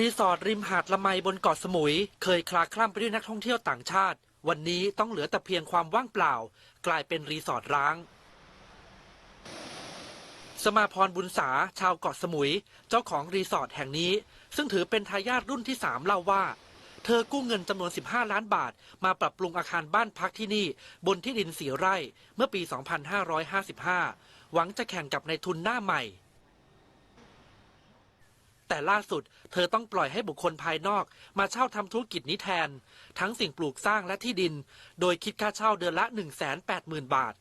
รีสอร์ทริมหาดละไมบนเกาะสมุย เคยคลาคล่ำไปด้วยนักท่องเที่ยวต่างชาติ วันนี้ต้องเหลือแต่เพียงความว่างเปล่า กลายเป็นรีสอร์ทร้าง สมาพรบุญษาชาวเกาะสมุย เจ้าของรีสอร์ทแห่งนี้ ซึ่งถือเป็นทายาทรุ่นที่ 3 เล่าว่า เธอกู้เงินจำนวน 15 ล้านบาท มาปรับปรุงอาคารบ้านพักที่นี่ บนที่ดินสีไร่ เมื่อปี 2555 หวังจะแข่งกับในทุนหน้าใหม่ แต่ล่าสุดเธอต้องปล่อยให้บุคคลภายนอก มาเช่าทำธุรกิจนี้แทน ทั้งสิ่งปลูกสร้างและที่ดิน โดยคิดค่าเช่าเดือนละ 180,000 บาท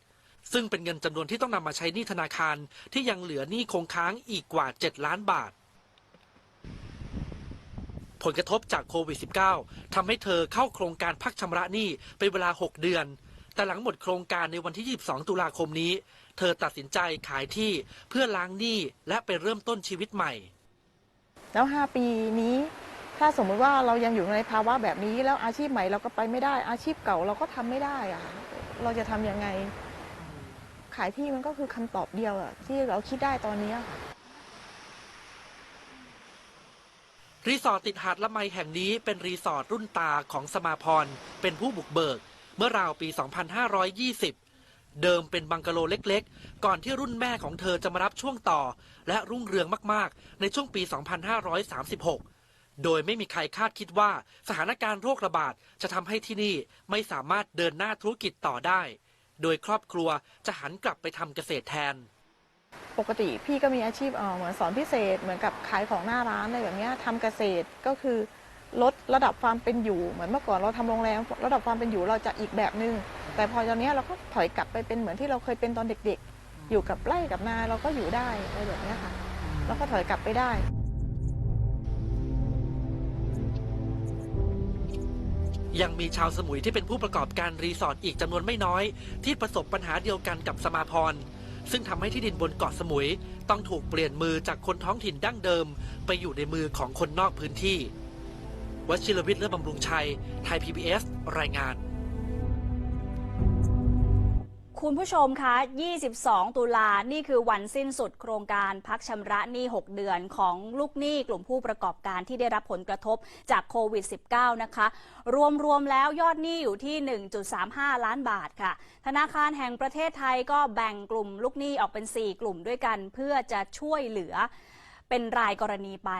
ซึ่งเป็นเงินจำนวนที่ต้องนำมาใช้หนี้ธนาคารที่ยังเหลือหนี้คงค้างอีกกว่า 7 ล้านบาท ผลกระทบจากโควิด -19 ทำให้เธอเข้าโครงการพักชำระหนี้เป็นเวลา 6 เดือน แต่หลังหมดโครงการในวันที่ 22 ตุลาคมนี้ เธอตัดสินใจขายที่เพื่อล้างหนี้และไปเริ่มต้นชีวิตใหม่ แล้ว 5 ปีนี้ ถ้าสมมติว่าเรายังอยู่ในภาวะแบบนี้ แล้วอาชีพใหม่เราก็ไปไม่ได้ อาชีพเก่าเราก็ทำไม่ได้อะเราจะทำยังไง ขายที่มันก็คือคำตอบเดียวอะที่เราคิดได้ตอนนี้ค่ะรีสอร์ทติดหาดละไมแห่งนี้เป็นรีสอร์ทรุ่นตาของสมาพร เป็นผู้บุกเบิก เมื่อราวปี 2520 เดิมเป็นบังกะโลเล็กๆ ก่อนที่รุ่นแม่ของเธอจะมารับช่วงต่อ และรุ่งเรืองมากๆ ในช่วงปี 2536 โดยไม่มีใครคาดคิดว่าสถานการณ์โรคระบาดจะทำให้ที่นี่ไม่สามารถเดินหน้าธุรกิจต่อได้ โดยครอบครัวจะหันกลับไปทำเกษตรแทน ปกติพี่ก็มีอาชีพเอ่อเหมือนสอนพิเศษ เหมือนกับขายของหน้าร้านอะไรแบบเนี้ยทำเกษตรก็คือลดระดับความเป็นอยู่ เหมือนเมื่อก่อนเราทำโรงแรมระดับความเป็นอยู่เราจะอีกแบบนึง แต่พอตอนเนี้ยเราก็ถอยกลับไปเป็นเหมือนที่เราเคยเป็นตอนเด็กๆ อยู่กับไร่กับนาเราก็อยู่ได้อะไรแบบเนี้ยค่ะแล้วก็ถอยกลับไปได้ยังมีชาวสมุยที่เป็นผู้ประกอบการรีสอร์ทอีกจำนวนไม่น้อย ที่ประสบปัญหาเดียวกันกับสมาพร ซึ่งทำให้ที่ดินบนเกาะสมุย ต้องถูกเปลี่ยนมือจากคนท้องถิ่นดั้งเดิม ไปอยู่ในมือของคนนอกพื้นที่วชิรวิทย์เลือบำรุงชัย ไทย PBS รายงาน คุณผู้ชมคะ 22 ตุลา นี่คือวันสิ้นสุดโครงการพักชำระหนี้ 6 เดือนของลูกหนี้กลุ่มผู้ประกอบการที่ได้รับผลกระทบจากโควิด -19 นะคะ รวม ๆ แล้วยอดหนี้อยู่ที่ 1.35 ล้านบาทค่ะ ธนาคารแห่งประเทศไทยก็แบ่งกลุ่มลูกหนี้ออกเป็น 4 กลุ่มด้วยกัน เพื่อจะช่วยเหลือเป็นรายกรณีไป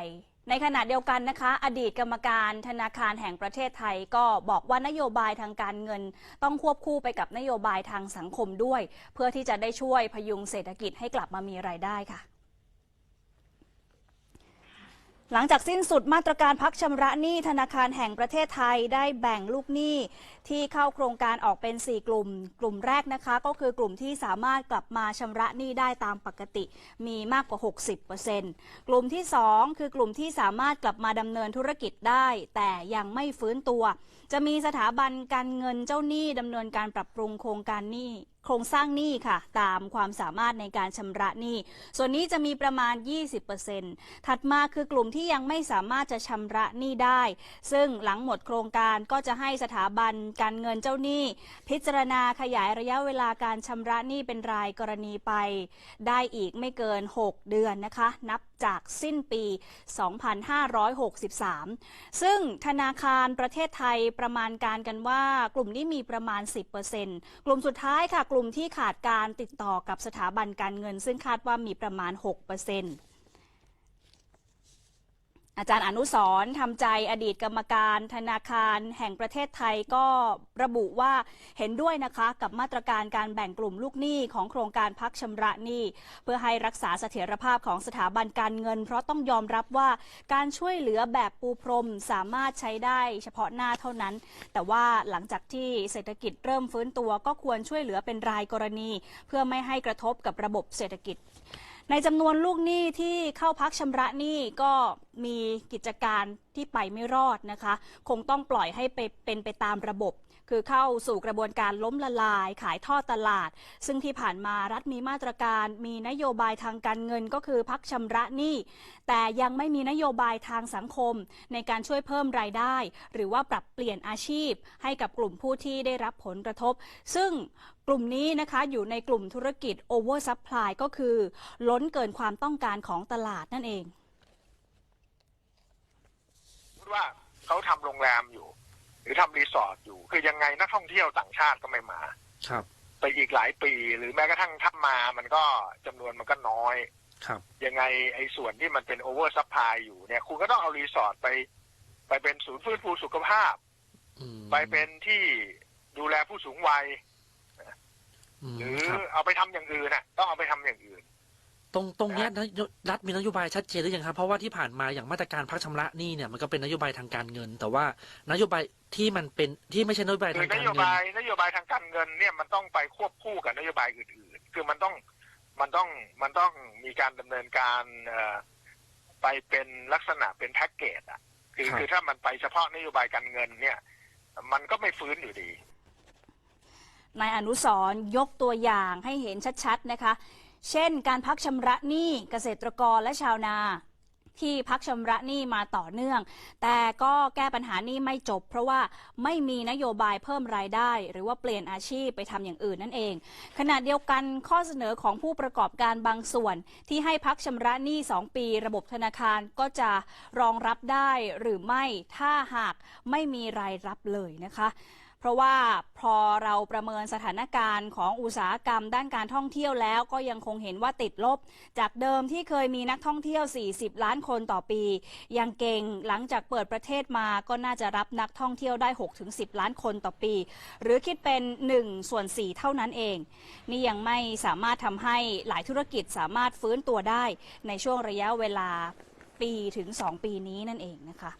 ในขณะเดียวกันนะคะ อดีตกรรมการธนาคารแห่งประเทศไทยก็บอกว่านโยบายทางการเงิน ต้องควบคู่ไปกับนโยบายทางสังคมด้วย เพื่อที่จะได้ช่วยพยุงเศรษฐกิจให้กลับมามีรายได้ค่ะ หลังจากสิ้นสุดมาตรการพักชำระหนี้ธนาคารแห่งประเทศไทยได้แบ่งลูกหนี้ที่เข้าโครงการออกเป็น 4 กลุ่ม กลุ่มแรกนะคะ ก็คือกลุ่มที่สามารถกลับมาชำระหนี้ได้ตามปกติ มีมากกว่า 60%กลุ่มที่ 2 คือกลุ่มที่สามารถกลับมาดำเนินธุรกิจได้ แต่ยังไม่ฟื้นตัว จะมีสถาบันการเงินเจ้าหนี้ดำเนินการปรับปรุงโครงการหนี้ โครงสร้างหนี้ค่ะ ตามความสามารถในการชำระหนี้ ส่วนนี้จะมีประมาณ 20%ถัดมาคือกลุ่มที่ยังไม่สามารถจะชำระหนี้ได้ ซึ่งหลังหมดโครงการก็จะให้สถาบันการเงินเจ้าหนี้ พิจารณาขยายระยะเวลาการชำระหนี้เป็นรายกรณีไป ได้อีกไม่เกิน 6 เดือนนะคะ นับจากสิ้นปี 2563 ซึ่งธนาคารประเทศไทยประมาณการกันว่ากลุ่มนี้มีประมาณ 10%กลุ่มสุดท้ายค่ะ กลุ่มที่ขาดการติดต่อกับสถาบันการเงิน ซึ่งคาดว่ามีประมาณ 6% อาจารย์อนุสรณ์ทำใจอดีตกรรมการธนาคารแห่งประเทศไทยก็ระบุว่าเห็นด้วยนะคะกับมาตรการการแบ่งกลุ่มลูกหนี้ของโครงการพักชำระหนี้ เพื่อให้รักษาเสถียรภาพของสถาบันการเงิน เพราะต้องยอมรับว่าการช่วยเหลือแบบปูพรมสามารถใช้ได้เฉพาะหน้าเท่านั้น แต่ว่าหลังจากที่เศรษฐกิจเริ่มฟื้นตัวก็ควรช่วยเหลือเป็นรายกรณี เพื่อไม่ให้กระทบกับระบบเศรษฐกิจ ในจำนวนลูกหนี้ที่เข้าพักชำระหนี้ก็ มีกิจการที่ไปไม่รอดนะคะ คงต้องปล่อยให้ไปเป็นไปตามระบบ คือเข้าสู่กระบวนการล้มละลาย ขายทอดตลาด ซึ่งที่ผ่านมารัฐมีมาตรการ มีนโยบายทางการเงินก็คือพักชำระหนี้ แต่ยังไม่มีนโยบายทางสังคม ในการช่วยเพิ่มรายได้ หรือว่าปรับเปลี่ยนอาชีพ ให้กับกลุ่มผู้ที่ได้รับผลกระทบ ซึ่งกลุ่มนี้นะคะอยู่ในกลุ่มธุรกิจ over supply ก็คือ ล้นเกินความต้องการของตลาดนั่นเอง ว่าเขาทำโรงแรมอยู่ หรือทำรีสอร์ทอยู่ คือยังไงนักท่องเที่ยวต่างชาติก็ไม่มา ครับไปอีกหลายปีหรือแม้กระทั่งถ้ามามันก็จำนวนมันก็น้อย ครับ ยังไงไอ้ส่วนที่มันเป็นโอเวอร์ซัพพลายอยู่เนี่ยคุณก็ต้องเอารีสอร์ทไป ไปเป็นศูนย์ฟื้นฟูสุขภาพอืมไปเป็นที่ดูแลผู้สูงวัยมหรือครับเอาไปทำอย่างอื่นน่ะต้องเอาไปทำอย่างอื่น ตรงตรงเนี้ยนะรัฐมีนโยบายชัดเจนหรือยังครับ เพราะว่าที่ผ่านมาอย่างมาตรการพักชำระหนี้เนี่ยมันก็เป็นนโยบายทางการเงิน แต่ว่านโยบายที่มันเป็นที่ไม่ใช่นโยบายคืทาองนการโยเงินบายนโยบายทางการเงินเนี่ยมันต้องไปควบคู่กับนโยบายอื่นๆ คือมันต้องมันต้องมันต้องมีการดำเนินการเอ่อไปเป็นลักษณะเป็นแพ็กเกจอะคือคือถ้ามันไปเฉพาะนโยบายการเงินเนี่ย มันก็ไม่ฟื้นอยู่ดีนายอนุสรณ์ยกตัวอย่างให้เห็นชัดๆนะคะ เช่น การพักชำระหนี้เกษตรกรและชาวนาที่พักชำระหนี้มาต่อเนื่อง แต่ก็แก้ปัญหานี้ไม่จบ เพราะว่าไม่มีนโยบายเพิ่มรายได้ หรือว่าเปลี่ยนอาชีพไปทำอย่างอื่นนั่นเอง ขณะเดียวกันข้อเสนอของผู้ประกอบการบางส่วน ที่ให้พักชำระหนี้ 2 ปี ระบบธนาคารก็จะรองรับได้หรือไม่ถ้าหากไม่มีรายรับเลยนะคะ เพราะว่าพอเราประเมินสถานการณ์ของอุตสาหกรรมด้านการท่องเที่ยวแล้วก็ยังคงเห็นว่าติดลบ จากเดิมที่เคยมีนักท่องเที่ยว 40 ล้านคนต่อปี ยังเก่งหลังจากเปิดประเทศมาก็น่าจะรับนักท่องเที่ยวได้ 6-10 ล้านคนต่อปี หรือคิดเป็น 1 ส่วน 4 เท่านั้นเอง นี่ยังไม่สามารถทำให้หลายธุรกิจสามารถฟื้นตัวได้ในช่วงระยะเวลาปีถึง 2 ปีนี้นั่นเองนะคะ